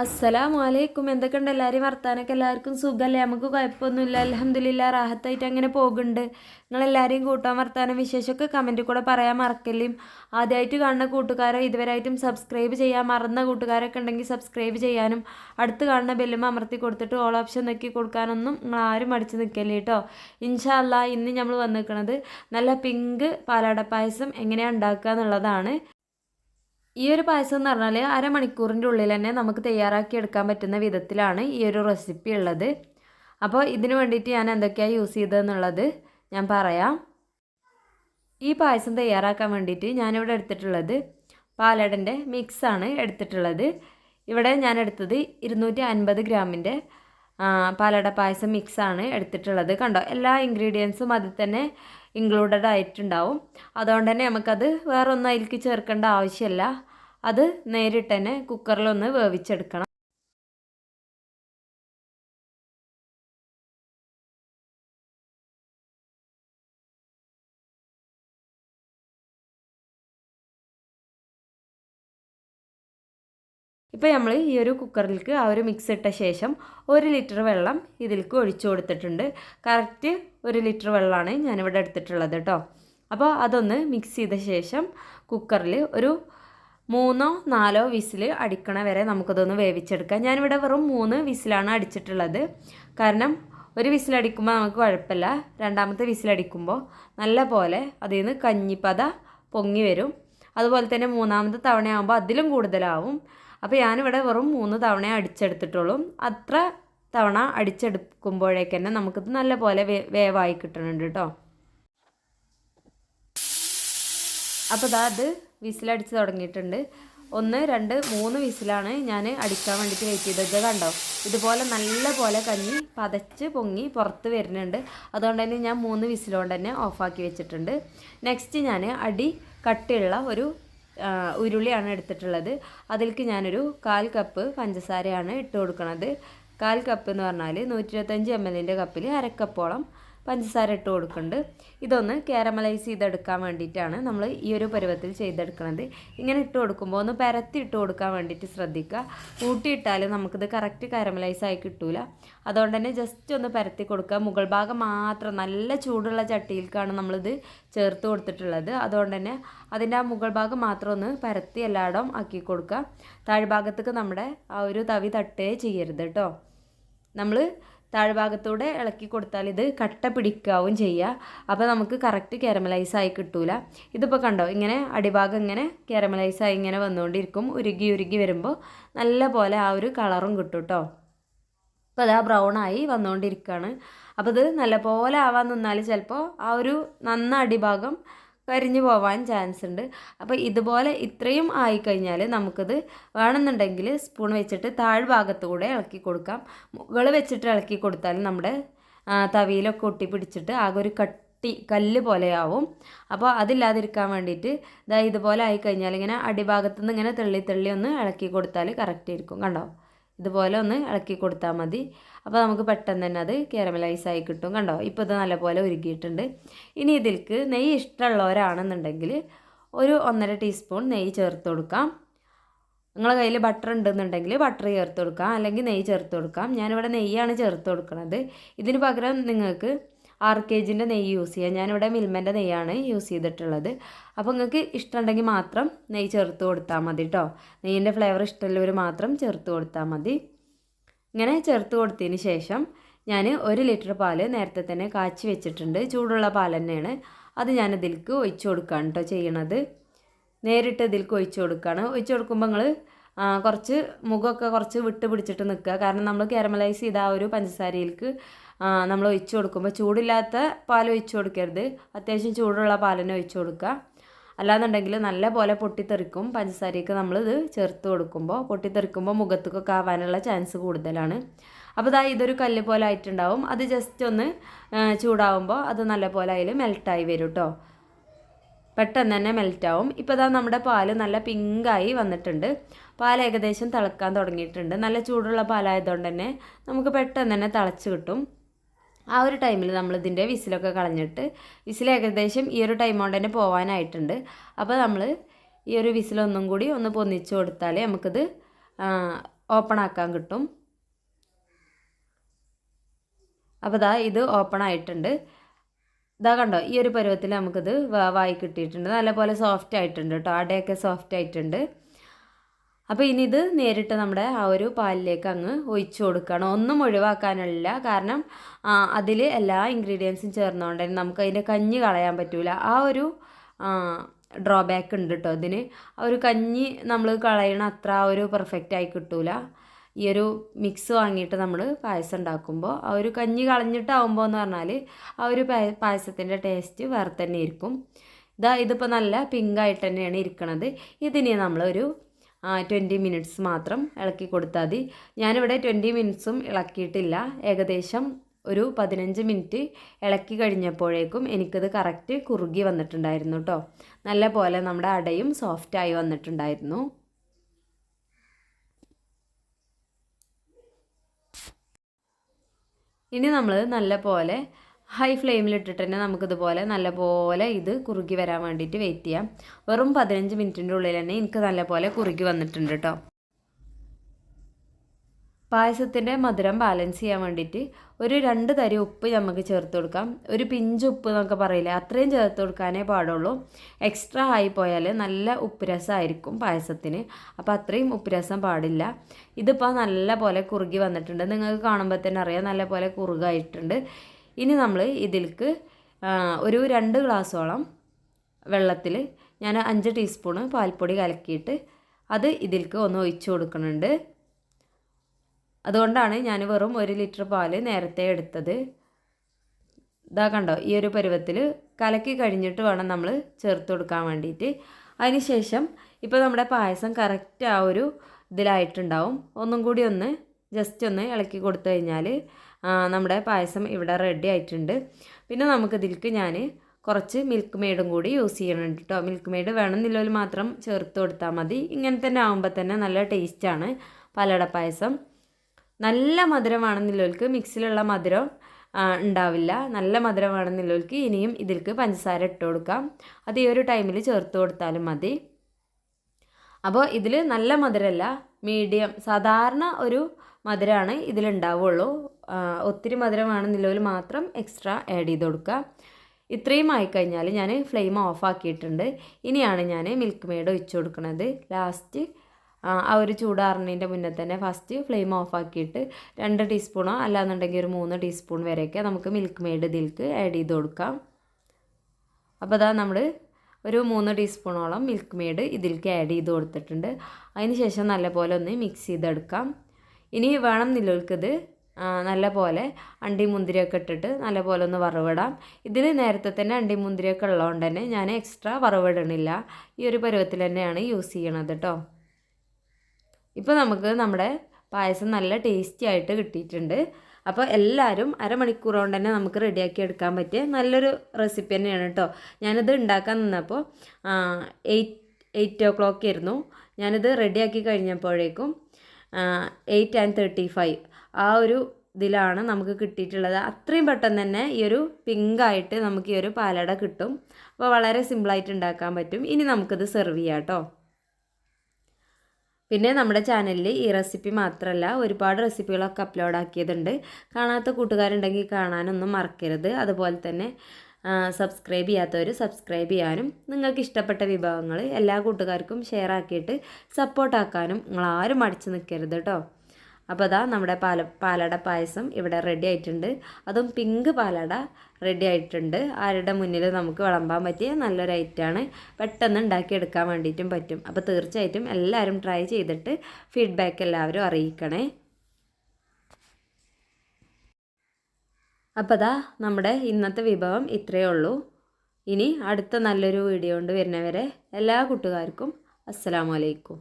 അസ്സലാമു അലൈക്കും എന്തൊക്കെയുണ്ട് എല്ലാവരും വർത്താനൊക്കെ? എല്ലാവർക്കും സുഖമല്ലേ നമുക്ക് കുഴപ്പമൊന്നുമില്ല. അലഹമ്മദില്ല റാഹത്തായിട്ട് അങ്ങനെ പോകുന്നുണ്ട്. നിങ്ങളെല്ലാവരെയും കൂട്ടാൻ വർത്താനം വിശേഷമൊക്കെ കമന്റിൽ കൂടെ പറയാൻ മറക്കല്ലേയും. ആദ്യമായിട്ട് കാണുന്ന കൂട്ടുകാരോ ഇതുവരെയായിട്ടും സബ്സ്ക്രൈബ് ചെയ്യാൻ മറന്ന കൂട്ടുകാരൊക്കെ ഉണ്ടെങ്കിൽ സബ്സ്ക്രൈബ് ചെയ്യാനും അടുത്ത് കാണുന്ന ബെല്ലും അമർത്തി കൊടുത്തിട്ട് ഓൾ ഓപ്ഷൻ നോക്കി കൊടുക്കാനൊന്നും നിങ്ങൾ ആരും മടിച്ച് നിൽക്കല്ലേ കേട്ടോ? ഇൻഷാല്ല ഇന്ന് നമ്മൾ വന്നിരിക്കുന്നത് നല്ല പിങ്ക് പാലാട പായസം എങ്ങനെയാണ് ഉണ്ടാക്കുക എന്നുള്ളതാണ്. ഈ ഒരു പായസം എന്ന് പറഞ്ഞാൽ അരമണിക്കൂറിന്റെ ഉള്ളിൽ തന്നെ നമുക്ക് തയ്യാറാക്കി എടുക്കാൻ പറ്റുന്ന വിധത്തിലാണ് ഈ ഒരു റെസിപ്പി ഉള്ളത്. അപ്പോൾ ഇതിന് വേണ്ടിയിട്ട് ഞാൻ എന്തൊക്കെയാണ് യൂസ് ചെയ്തതെന്നുള്ളത് ഞാൻ പറയാം. ഈ പായസം തയ്യാറാക്കാൻ വേണ്ടിയിട്ട് ഞാനിവിടെ എടുത്തിട്ടുള്ളത് പാലടന്റെ മിക്സാണ് എടുത്തിട്ടുള്ളത്. ഇവിടെ ഞാൻ എടുത്തത് ഇരുന്നൂറ്റി അൻപത് ഗ്രാമിന്റെ പാലട പായസം മിക്സാണ് എടുത്തിട്ടുള്ളത്. കണ്ടോ? എല്ലാ ഇൻഗ്രീഡിയൻസും അതിൽ തന്നെ ഇൻക്ലൂഡഡ് ആയിട്ടുണ്ടാവും. അതുകൊണ്ട് തന്നെ നമുക്കത് വേറൊന്നും അതിലേക്ക് ചേർക്കേണ്ട ആവശ്യമില്ല. അത് നേരിട്ട് തന്നെ കുക്കറിലൊന്ന് വേവിച്ചെടുക്കണം. ഇപ്പോൾ നമ്മൾ ഈ ഒരു കുക്കറിലേക്ക് ആ ഒരു മിക്സ് ഇട്ട ശേഷം ഒരു ലിറ്റർ വെള്ളം ഇതിലേക്ക് ഒഴിച്ചു കൊടുത്തിട്ടുണ്ട്. കറക്റ്റ് ഒരു ലിറ്റർ വെള്ളമാണ് ഞാനിവിടെ എടുത്തിട്ടുള്ളത് കേട്ടോ അപ്പോൾ അതൊന്ന് മിക്സ് ചെയ്ത ശേഷം കുക്കറിൽ ഒരു മൂന്നോ നാലോ വിസിൽ അടിക്കണ വരെ നമുക്കതൊന്ന് വേവിച്ചെടുക്കാം. ഞാനിവിടെ വെറും മൂന്ന് വിസിലാണ് അടിച്ചിട്ടുള്ളത്. കാരണം ഒരു വിസിലടിക്കുമ്പോൾ നമുക്ക് കുഴപ്പമില്ല. രണ്ടാമത്തെ വിസിലടിക്കുമ്പോൾ നല്ല പോലെ അതിൽ നിന്ന് കഞ്ഞിപ്പത പൊങ്ങി വരും. അതുപോലെ തന്നെ മൂന്നാമത്തെ തവണയാകുമ്പോൾ അതിലും കൂടുതലാവും. അപ്പോൾ ഞാനിവിടെ വെറും മൂന്ന് തവണ അടിച്ചെടുത്തിട്ടുള്ളൂ. അത്ര തവണ അടിച്ചെടുക്കുമ്പോഴേക്ക് തന്നെ നമുക്കിത് നല്ല പോലെ വേവായി കിട്ടുന്നുണ്ട് കേട്ടോ അപ്പോൾ അത് വിസിലടിച്ച് തുടങ്ങിയിട്ടുണ്ട്. ഒന്ന് രണ്ട് മൂന്ന് വിസിലാണ് ഞാൻ അടിക്കാൻ വേണ്ടിയിട്ട് വെയിറ്റ് ചെയ്തത്. കണ്ടോ? ഇതുപോലെ നല്ല പോലെ കഞ്ഞി പതച്ച് പൊങ്ങി പുറത്ത് വരുന്നുണ്ട്. അതുകൊണ്ട് തന്നെ ഞാൻ മൂന്ന് വിസിലുകൊണ്ട് തന്നെ ഓഫാക്കി വെച്ചിട്ടുണ്ട്. നെക്സ്റ്റ് ഞാൻ അടി കട്ടിയുള്ള ഒരു ഉരുളിയാണ് എടുത്തിട്ടുള്ളത്. അതിലേക്ക് ഞാനൊരു കാൽ കപ്പ് പഞ്ചസാരയാണ് ഇട്ട് കൊടുക്കുന്നത് കാൽ കപ്പ് എന്ന് പറഞ്ഞാൽ നൂറ്റി ഇരുപത്തഞ്ച് എം എല്ലിന്റെ കപ്പിൽ അരക്കപ്പോളം പഞ്ചസാര ഇട്ട് കൊടുക്കുന്നുണ്ട്. ഇതൊന്ന് കാരമലൈസ് ചെയ്തെടുക്കാൻ വേണ്ടിയിട്ടാണ് നമ്മൾ ഈ ഒരു പരുവത്തിൽ ചെയ്തെടുക്കുന്നത് ഇങ്ങനെ ഇട്ട് കൊടുക്കുമ്പോൾ ഒന്ന് പരത്തി ഇട്ട് കൊടുക്കാൻ വേണ്ടിയിട്ട് ശ്രദ്ധിക്കുക. കൂട്ടിയിട്ടാൽ നമുക്കിത് കറക്റ്റ് കാരമലൈസ് ആയി കിട്ടൂല. അതുകൊണ്ട് തന്നെ ജസ്റ്റ് ഒന്ന് പരത്തി കൊടുക്കുക. മുകൾ ഭാഗം മാത്രം നല്ല ചൂടുള്ള ചട്ടിയിലേക്കാണ് നമ്മളിത് ചേർത്ത് കൊടുത്തിട്ടുള്ളത്. അതുകൊണ്ട് തന്നെ അതിന്റെ ആ മുകൾ ഭാഗം മാത്രം ഒന്ന് പരത്തി എല്ലായിടവും ആക്കി കൊടുക്കുക. താഴ്ഭാഗത്തേക്ക് നമ്മുടെ ആ ഒരു തവി തട്ടേ ചെയ്യരുത് കേട്ടോ. നമ്മൾ താഴ്ഭാഗത്തൂടെ ഇളക്കി കൊടുത്താൽ ഇത് കട്ട പിടിക്കാവും ചെയ്യുക. അപ്പോൾ നമുക്ക് കറക്റ്റ് കാരമലൈസ് ആയി കിട്ടൂല. ഇതിപ്പോൾ കണ്ടോ ഇങ്ങനെ അടിഭാഗം ഇങ്ങനെ കാരമലൈസ് ആയി ഇങ്ങനെ വന്നുകൊണ്ടിരിക്കും. ഉരുകി ഉരുകി വരുമ്പോൾ നല്ല പോലെ ആ ഒരു കളറും കിട്ടും കേട്ടോ അപ്പോൾ അത് ആയി വന്നുകൊണ്ടിരിക്കുകയാണ് അപ്പോൾ ഇത് നല്ലപോലെ ആവാൻ നിന്നാൽ ചിലപ്പോൾ ആ ഒരു നന്ന അടിഭാഗം കരിഞ്ഞു പോവാൻ ചാൻസ് ഉണ്ട്. അപ്പോൾ ഇതുപോലെ ഇത്രയും ആയിക്കഴിഞ്ഞാൽ നമുക്കിത് വേണമെന്നുണ്ടെങ്കിൽ സ്പൂൺ വെച്ചിട്ട് താഴ്ഭാഗത്തുകൂടെ ഇളക്കി കൊടുക്കാം. മുകൾ വെച്ചിട്ട് ഇളക്കി കൊടുത്താൽ നമ്മുടെ തവിയിലൊക്കെ ഒട്ടി പിടിച്ചിട്ട് ആകെ ഒരു കട്ടി കല്ല് പോലെയാവും. അപ്പോൾ അതില്ലാതിരിക്കാൻ വേണ്ടിയിട്ട് ഇതാ ഇതുപോലെ ആയിക്കഴിഞ്ഞാൽ ഇങ്ങനെ അടിഭാഗത്തു നിന്ന് ഇങ്ങനെ തെള്ളി തെള്ളി ഒന്ന് ഇളക്കി കൊടുത്താൽ കറക്റ്റ് ആയിരിക്കും. കണ്ടോ? ഇതുപോലെ ഒന്ന് ഇളക്കി കൊടുത്താൽ മതി. അപ്പോൾ നമുക്ക് പെട്ടെന്ന് തന്നെ അത് കാരമലൈസ് ആയി കിട്ടും കണ്ടോ? ഇപ്പോൾ ഇത് നല്ലപോലെ ഉരുകിയിട്ടുണ്ട്. ഇനി ഇതിൽക്ക് നെയ്യ് ഇഷ്ടമുള്ളവരാണെന്നുണ്ടെങ്കിൽ ഒരു ഒന്നര ടീസ്പൂൺ നെയ്യ് ചേർത്ത് കൊടുക്കാം. നിങ്ങളെ കയ്യിൽ ബട്ടർ ഉണ്ടെന്നുണ്ടെങ്കിൽ ബട്ടർ ചേർത്ത് കൊടുക്കാം. അല്ലെങ്കിൽ നെയ്യ് ചേർത്ത് കൊടുക്കാം. ഞാനിവിടെ നെയ്യാണ് ചേർത്ത് കൊടുക്കുന്നത് ഇതിന് പകരം നിങ്ങൾക്ക് ആറ് കെ ജിന്റെ നെയ്യ് യൂസ് ചെയ്യാം ഞാനിവിടെ മിൽമന്റെ നെയ്യാണ് യൂസ് ചെയ്തിട്ടുള്ളത്. അപ്പോൾ നിങ്ങൾക്ക് ഇഷ്ടമുണ്ടെങ്കിൽ മാത്രം നെയ്യ് ചേർത്ത് കൊടുത്താൽ മതി കേട്ടോ നെയ്യിന്റെ ഫ്ലേവർ ഇഷ്ടമുള്ളവർ മാത്രം ചേർത്ത് കൊടുത്താൽ മതി. ഇങ്ങനെ ചേർത്ത് കൊടുത്തതിന് ശേഷം ഞാൻ ഒരു ലിറ്റർ പാൽ നേരത്തെ തന്നെ കാച്ചി വെച്ചിട്ടുണ്ട്. ചൂടുള്ള പാൽ തന്നെയാണ്. അത് ഞാൻ ഇതിലേക്ക് ഒഴിച്ചു കൊടുക്കുകയാണ് കേട്ടോ ചെയ്യണത്. നേരിട്ട് ഇതിലേക്ക് ഒഴിച്ചു കൊടുക്കുകയാണ്. ഒഴിച്ചു കൊടുക്കുമ്പോൾ നിങ്ങൾ കുറച്ച് മുഖമൊക്കെ കുറച്ച് വിട്ട് പിടിച്ചിട്ട് നിൽക്കുക. കാരണം നമ്മൾ കാരമലൈസ് ചെയ്ത ആ ഒരു പഞ്ചസാരയിലേക്ക് നമ്മൾ ഒഴിച്ചു കൊടുക്കുമ്പോൾ ചൂടില്ലാത്ത പാൽ ഒഴിച്ചു കൊടുക്കരുത്. അത്യാവശ്യം ചൂടുള്ള പാലിനെ ഒഴിച്ചു കൊടുക്കുക. അല്ലാന്നുണ്ടെങ്കിൽ നല്ല പോലെ പൊട്ടിത്തെറിക്കും. പഞ്ചസാരയ്ക്ക് നമ്മളിത് ചേർത്ത് കൊടുക്കുമ്പോൾ പൊട്ടിത്തെറിക്കുമ്പോൾ മുഖത്തേക്കൊക്കെ ആവാനുള്ള ചാൻസ് കൂടുതലാണ്. അപ്പോൾ ഇതാ ഇതൊരു കല്ല് പോലെ ആയിട്ടുണ്ടാവും. അത് ജസ്റ്റ് ഒന്ന് ചൂടാവുമ്പോൾ അത് നല്ല പോലെ അതിൽ മെൽട്ടായി വരും കേട്ടോ പെട്ടെന്ന് തന്നെ മെൽറ്റാവും ഇപ്പോൾ ഇതാ നമ്മുടെ പാൽ നല്ല പിങ്കായി വന്നിട്ടുണ്ട്. പാൽ ഏകദേശം തിളക്കാൻ തുടങ്ങിയിട്ടുണ്ട്. നല്ല ചൂടുള്ള പാലായതുകൊണ്ട് തന്നെ നമുക്ക് പെട്ടെന്ന് തന്നെ തിളച്ച് കിട്ടും. ആ ഒരു ടൈമിൽ നമ്മളിതിന്റെ വിസിലൊക്കെ കളഞ്ഞിട്ട് വിസിൽ ഏകദേശം ഈ ഒരു ടൈം കൊണ്ട് തന്നെ പോകാനായിട്ടുണ്ട് അപ്പോൾ നമ്മൾ ഈ ഒരു വിസിലൊന്നും കൂടി ഒന്ന് പൊന്നിച്ച് കൊടുത്താൽ നമുക്കിത് ഓപ്പൺ ആക്കാൻ കിട്ടും. അപ്പോൾ ഇതാ ഇത് ഓപ്പൺ ആയിട്ടുണ്ട്. ഇതാ കണ്ടോ ഈ ഒരു പരുവത്തിൽ നമുക്കിത് വായി കിട്ടിയിട്ടുണ്ട്. നല്ലപോലെ സോഫ്റ്റ് ആയിട്ടുണ്ട് കേട്ടോ അടയൊക്കെ സോഫ്റ്റ് ആയിട്ടുണ്ട്. അപ്പോൾ ഇനി ഇത് നേരിട്ട് നമ്മുടെ ആ ഒരു പാലിലേക്ക് അങ്ങ് ഒഴിച്ചു കൊടുക്കണം. ഒന്നും ഒഴിവാക്കാനില്ല. കാരണം അതിൽ എല്ലാ ഇൻഗ്രീഡിയൻസും ചേർന്നുകൊണ്ട് തന്നെ നമുക്ക് അതിന്റെ കഞ്ഞി കളയാൻ പറ്റില്ല ആ ഒരു ഡ്രോബാക്ക് ഉണ്ട് കേട്ടോ ഇതിന്. ആ ഒരു കഞ്ഞി നമ്മൾ കളയണ അത്ര ഒരു പെർഫെക്റ്റ് ആയി കിട്ടൂല. ഈ ഒരു മിക്സ് വാങ്ങിയിട്ട് നമ്മൾ പായസം ഉണ്ടാക്കുമ്പോൾ ആ ഒരു കഞ്ഞി കളഞ്ഞിട്ടാവുമ്പോൾ എന്ന് പറഞ്ഞാൽ ആ ഒരു പായസത്തിന്റെ ടേസ്റ്റ് വേറെ തന്നെ ഇരിക്കും. ഇതാ ഇതിപ്പോൾ നല്ല പിങ്കായിട്ട് തന്നെയാണ് ഇരിക്കുന്നത് ഇതിനെ നമ്മളൊരു ട്വന്റി മിനിറ്റ്സ് മാത്രം ഇളക്കി കൊടുത്താൽ മതി. ഞാനിവിടെ ട്വന്റി മിനിറ്റ്സും ഇളക്കിയിട്ടില്ല. ഏകദേശം ഒരു പതിനഞ്ച് മിനിറ്റ് ഇളക്കി കഴിഞ്ഞപ്പോഴേക്കും എനിക്കത് കറക്റ്റ് കുറുകി വന്നിട്ടുണ്ടായിരുന്നു കേട്ടോ നല്ല പോലെ നമ്മുടെ അടയും സോഫ്റ്റായി വന്നിട്ടുണ്ടായിരുന്നു. ഇനി നമ്മൾ നല്ല പോലെ ഹൈ ഫ്ലെയിമിലിട്ടിട്ട് തന്നെ നമുക്കിതുപോലെ നല്ലപോലെ ഇത് കുറുകി വരാൻ വേണ്ടിയിട്ട് വെയിറ്റ് ചെയ്യാം. വെറും പതിനഞ്ച് മിനിറ്റിന്റെ ഉള്ളിൽ തന്നെ എനിക്ക് നല്ലപോലെ കുറുകി വന്നിട്ടുണ്ട് കേട്ടോ പായസത്തിന്റെ മധുരം ബാലൻസ് ചെയ്യാൻ വേണ്ടിയിട്ട് ഒരു രണ്ട് തരി ഉപ്പ് നമുക്ക് ചേർത്ത് കൊടുക്കാം. ഒരു പിഞ്ച് ഉപ്പ് എന്നൊക്കെ പറയില്ലേ അത്രയും ചേർത്ത് കൊടുക്കാനേ പാടുള്ളൂ. എക്സ്ട്രാ ആയി പോയാൽ നല്ല ഉപ്പ് രസമായിരിക്കും പായസത്തിന്. അപ്പോൾ അത്രയും ഉപ്പ് രസം പാടില്ല. ഇതിപ്പോൾ നല്ല പോലെ കുറുകി വന്നിട്ടുണ്ട്. നിങ്ങൾക്ക് കാണുമ്പോൾ തന്നെ അറിയാം നല്ല പോലെ കുറുകായിട്ടുണ്ട്. ഇനി നമ്മൾ ഇതിൽക്ക് ഒരു രണ്ട് ഗ്ലാസ്സോളം വെള്ളത്തിൽ ഞാൻ അഞ്ച് ടീസ്പൂണ് പാൽപ്പൊടി കലക്കിയിട്ട് അത് ഇതിൽക്ക് ഒന്ന് ഒഴിച്ചു കൊടുക്കുന്നുണ്ട്. അതുകൊണ്ടാണ് ഞാൻ വെറും ഒരു ലിറ്റർ പാൽ നേരത്തെ എടുത്തത്. ഇതാ കണ്ടോ ഈ ഒരു പരുവത്തിൽ കലക്കി കഴിഞ്ഞിട്ട് വേണം നമ്മൾ ചേർത്ത് കൊടുക്കാൻ വേണ്ടിയിട്ട് അതിനുശേഷം ഇപ്പോൾ നമ്മുടെ പായസം കറക്റ്റ് ആ ഒരു ഇതിലായിട്ടുണ്ടാവും. ഒന്നും കൂടി ഒന്ന് ജസ്റ്റ് ഒന്ന് ഇളക്കി കൊടുത്തു കഴിഞ്ഞാൽ നമ്മുടെ പായസം ഇവിടെ റെഡി ആയിട്ടുണ്ട്. പിന്നെ നമുക്കിതിലേക്ക് ഞാൻ കുറച്ച് മിൽക്ക് മെയ്ഡും കൂടി യൂസ് ചെയ്യണുണ്ട് കേട്ടോ മിൽക്ക് മെയ്ഡ് വേണമെന്നില്ലൊരു മാത്രം ചേർത്ത് കൊടുത്താൽ മതി. ഇങ്ങനെ തന്നെ ആകുമ്പോൾ തന്നെ നല്ല ടേസ്റ്റാണ് പലട പായസം. നല്ല മധുരമാണെന്നുള്ളവർക്ക് മിക്സിലുള്ള മധുരം ഉണ്ടാവില്ല. നല്ല മധുരമാണെന്നുള്ളവർക്ക് ഇനിയും ഇതിലേക്ക് പഞ്ചസാര ഇട്ട് കൊടുക്കാം. അത് ഈ ഒരു ടൈമിൽ ചേർത്ത് കൊടുത്താലും മതി. അപ്പോൾ ഇതിൽ നല്ല മധുരമല്ല മീഡിയം സാധാരണ ഒരു മധുരമാണ് ഇതിലുണ്ടാവുള്ളൂ ഒത്തിരി മധുരമാണെന്നുള്ളവർ മാത്രം എക്സ്ട്രാ ആഡ് ചെയ്ത് കൊടുക്കുക. ഇത്രയും ആയിക്കഴിഞ്ഞാൽ ഞാൻ ഫ്ലെയിം ഓഫ് ആക്കിയിട്ടുണ്ട്. ഇനിയാണ് ഞാൻ മിൽക്ക് മെയ്ഡ് ഒഴിച്ചു കൊടുക്കുന്നത് ലാസ്റ്റ് ആ ഒരു ചൂടാറുന്നതിന്റെ മുന്നേ തന്നെ ഫസ്റ്റ് ഫ്ലെയിം ഓഫാക്കിയിട്ട് രണ്ട് ടീസ്പൂണോ അല്ലാന്നുണ്ടെങ്കിൽ ഒരു മൂന്ന് ടീസ്പൂൺ വരെയൊക്കെ നമുക്ക് മിൽക്ക് മെയ്ഡ് ഇതിൽക്ക് ആഡ് ചെയ്ത് കൊടുക്കാം. അപ്പോൾ അതാ നമ്മൾ ഒരു മൂന്ന് ടീസ്പൂണോളം മിൽക്ക് മെയ്ഡ് ഇതിലേക്ക് ആഡ് ചെയ്ത് കൊടുത്തിട്ടുണ്ട്. അതിന് ശേഷം നല്ലപോലെ ഒന്ന് മിക്സ് ചെയ്തെടുക്കാം. ഇനി വേണം നിലവിൽക്കത് നല്ല പോലെ അണ്ടി മുന്തിരിയൊക്കെ ഇട്ടിട്ട് നല്ലപോലെ ഒന്ന് വറവിടാം. ഇതിൽ നേരത്തെ തന്നെ അണ്ടി മുന്തിരിയൊക്കെ ഉള്ളതുകൊണ്ട് തന്നെ ഞാൻ എക്സ്ട്രാ വറവിടണില്ല. ഈ ഒരു പരുവത്തിൽ തന്നെയാണ് യൂസ് ചെയ്യണത് കേട്ടോ ഇപ്പോൾ നമുക്ക് നമ്മുടെ പായസം നല്ല ടേസ്റ്റി ആയിട്ട് കിട്ടിയിട്ടുണ്ട്. അപ്പോൾ എല്ലാവരും അരമണിക്കൂർ കൊണ്ട് തന്നെ നമുക്ക് റെഡിയാക്കി എടുക്കാൻ പറ്റിയ നല്ലൊരു റെസിപ്പി തന്നെയാണ് കേട്ടോ. ഞാനിത് ഉണ്ടാക്കാൻ നിന്നപ്പോൾ എയ്റ്റ് എയ്റ്റ് ഓ ക്ലോക്ക് ആയിരുന്നു. ഞാനിത് റെഡിയാക്കി കഴിഞ്ഞപ്പോഴേക്കും എയ്റ്റ് ആൻഡ് തേർട്ടി ഫൈവ് ആ ഒരു ഇതിലാണ് നമുക്ക് കിട്ടിയിട്ടുള്ളത്. അത്രയും പെട്ടെന്ന് തന്നെ ഈ ഒരു പിങ്കായിട്ട് നമുക്ക് ഈ ഒരു പാലട കിട്ടും. അപ്പോൾ വളരെ സിമ്പിളായിട്ട് ഉണ്ടാക്കാൻ പറ്റും. ഇനി നമുക്കിത് സെർവ് ചെയ്യാം കേട്ടോ. പിന്നെ നമ്മുടെ ചാനലിൽ ഈ റെസിപ്പി മാത്രമല്ല ഒരുപാട് റെസിപ്പികളൊക്കെ അപ്ലോഡ് ആക്കിയതുണ്ട്. കാണാത്ത കൂട്ടുകാരുണ്ടെങ്കിൽ കാണാനൊന്നും മറക്കരുത്. അതുപോലെ തന്നെ സബ്സ്ക്രൈബ് ചെയ്യാത്തവർ സബ്സ്ക്രൈബ് ചെയ്യാനും നിങ്ങൾക്ക് ഇഷ്ടപ്പെട്ട വിഭവങ്ങൾ എല്ലാ കൂട്ടുകാർക്കും ഷെയർ ആക്കിയിട്ട് സപ്പോർട്ടാക്കാനും നിങ്ങളാരും മടിച്ച് നിൽക്കരുത് കേട്ടോ അപ്പോൾ അതാ നമ്മുടെ പാല പാലട പായസം ഇവിടെ റെഡി ആയിട്ടുണ്ട്. അതും പിങ്ക് പാലട റെഡി ആയിട്ടുണ്ട്. ആരുടെ മുന്നിൽ നമുക്ക് വിളമ്പാൻ പറ്റിയ നല്ലൊരു ഐറ്റമാണ് പെട്ടെന്ന് ഉണ്ടാക്കിയെടുക്കാൻ വേണ്ടിയിട്ടും പറ്റും. അപ്പോൾ തീർച്ചയായിട്ടും എല്ലാവരും ട്രൈ ചെയ്തിട്ട് ഫീഡ്ബാക്ക് എല്ലാവരും അറിയിക്കണേ. അപ്പോൾ അതാ നമ്മുടെ ഇന്നത്തെ വിഭവം ഇത്രയേ ഉള്ളൂ. ഇനി അടുത്ത നല്ലൊരു വീഡിയോ കൊണ്ട് വരുന്നവരെ എല്ലാ കൂട്ടുകാർക്കും അസ്സലാമലൈക്കും